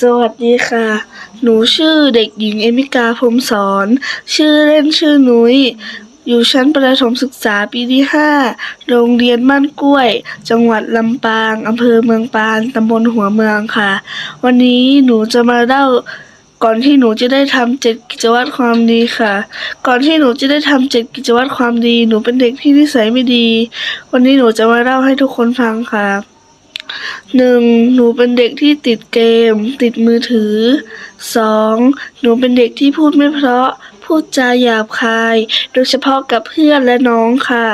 สวัสดีค่ะ หนูชื่อเด็กหญิงเอมิกาพรมสอน ชื่อเล่นชื่อนุ้ย อยู่ชั้นประถมศึกษาปีที่ห้าโรงเรียนบ้านกล้วย จังหวัดลำปางอำเภอเมืองปาน ตำบลหัวเมืองค่ะ วันนี้หนูจะมาเล่าก่อนที่หนูจะได้ทำเจ็ดกิจวัตรความดีค่ะ ก่อนที่หนูจะได้ทำเจ็ดกิจวัตรความดี หนูเป็นเด็กที่นิสัยไม่ดี วันนี้หนูจะมาเล่าให้ทุกคนฟังค่ะ หนึ่งหนูเป็นเด็กที่ติดเกม ติดมือถือสองหนูเป็นเด็กที่พูดไม่เพราะ พูดจาหยาบคาย โดยเฉพาะกับเพื่อนและน้องค่ะ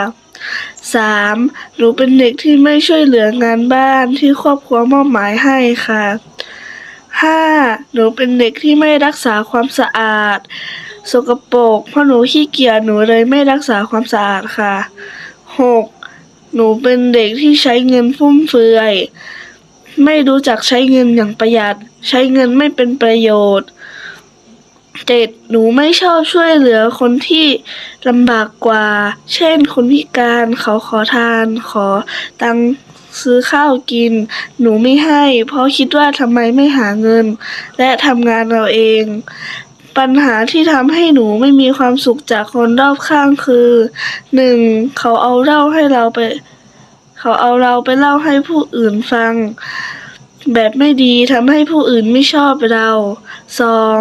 สามหนูเป็นเด็กที่ไม่ช่วยเหลืองานบ้านที่ครอบครัวมอบหมายให้ค่ะห้าหนูเป็นเด็กที่ไม่รักษาความสะอาด สกปรกเพราะหนูขี้เกียจหนูเลยไม่รักษาความสะอาดค่ะหก หนูเป็นเด็กที่ใช้เงินฟุ่มเฟือย ไม่รู้จักใช้เงินอย่างประหยัด ใช้เงินไม่เป็นประโยชน์เจ็ดหนูไม่ชอบช่วยเหลือคนที่ลำบากกว่า เช่น คนพิการเขาขอทาน ขอตังซื้อข้าวกิน หนูไม่ให้ เพราะคิดว่าทำไมไม่หาเงิน และทำงานเราเอง ปัญหาที่ทำให้หนูไม่มีความสุขจากคนรอบข้างคือหนึ่งเขาเอาเล่าให้เราไป เขาเอาเราไปเล่าให้ผู้อื่นฟัง แบบไม่ดีทำให้ผู้อื่นไม่ชอบเราสอง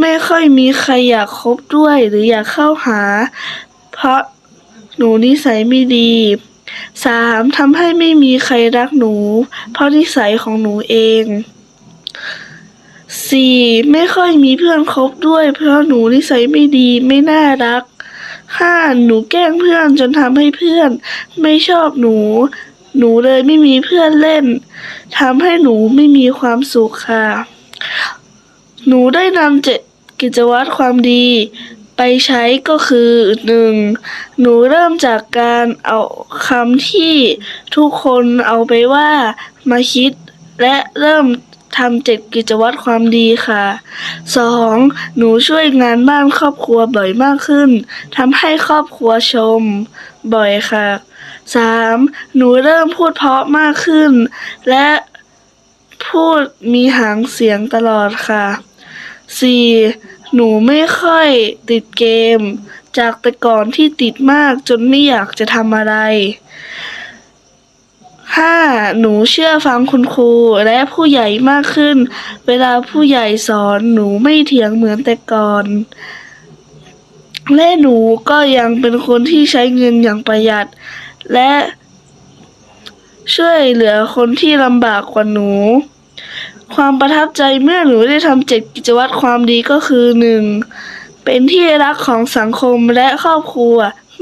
ไม่ค่อยมีใครอยากคบด้วยหรืออยากเข้าหา เพราะหนูนิสัยไม่ดีสามทำให้ไม่มีใครรักหนู เพราะนิสัยของหนูเอง สี่ไม่ค่อยมีเพื่อนคบด้วย เพราะหนูนิสัยไม่ดีไม่น่ารักห้าหนูแกล้งเพื่อนจนทำให้เพื่อน ไม่ชอบหนู หนูเลยไม่มีเพื่อนเล่นทำให้หนูไม่มีความสุขค่ะ หนูได้นำเจ็ดกิจวัตรความดี ไปใช้ก็คือหนึ่งหนูเริ่มจากการเอาคำที่ทุกคนเอาไปว่ามาคิดและเริ่ม ทำเจ็ดกิจวัตรความดีค่ะสองหนูช่วยงานบ้านครอบครัวบ่อยมากขึ้นทำให้ครอบครัวชม บ่อยค่ะสามหนูเริ่มพูดเพราะมากขึ้น และพูดมีหางเสียงตลอดค่ะสี่หนูไม่ค่อยติดเกม จากแต่ก่อนที่ติดมากจนไม่อยากจะทำอะไร ห้าหนูเชื่อฟังคุณครูและผู้ใหญ่มากขึ้น เวลาผู้ใหญ่สอนหนูไม่เถียงเหมือนแต่ก่อน และหนูก็ยังเป็นคนที่ใช้เงินอย่างประหยัด และช่วยเหลือคนที่ลำบากกว่าหนู ความประทับใจเมื่อหนูได้ทำเจ็ดกิจวัตรความดีก็คือหนึ่งเป็นที่รักของสังคมและครอบครัว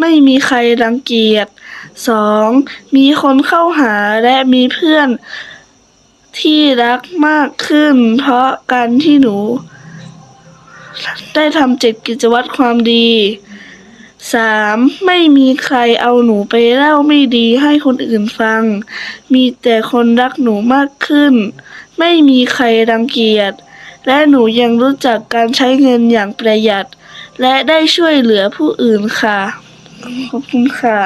ไม่มีใครรังเกียจสองมีคนเข้าหาและมีเพื่อนที่รักมากขึ้น เพราะการที่หนู ได้ทำเจ็ดกิจวัตรความดีสามไม่มีใครเอาหนูไปเล่าไม่ดีให้คนอื่นฟัง มีแต่คนรักหนูมากขึ้น ไม่มีใครรังเกียจ และหนูยังรู้จักการใช้เงินอย่างประหยัด และได้ช่วยเหลือผู้อื่นค่ะ ขอบคุณค่ะ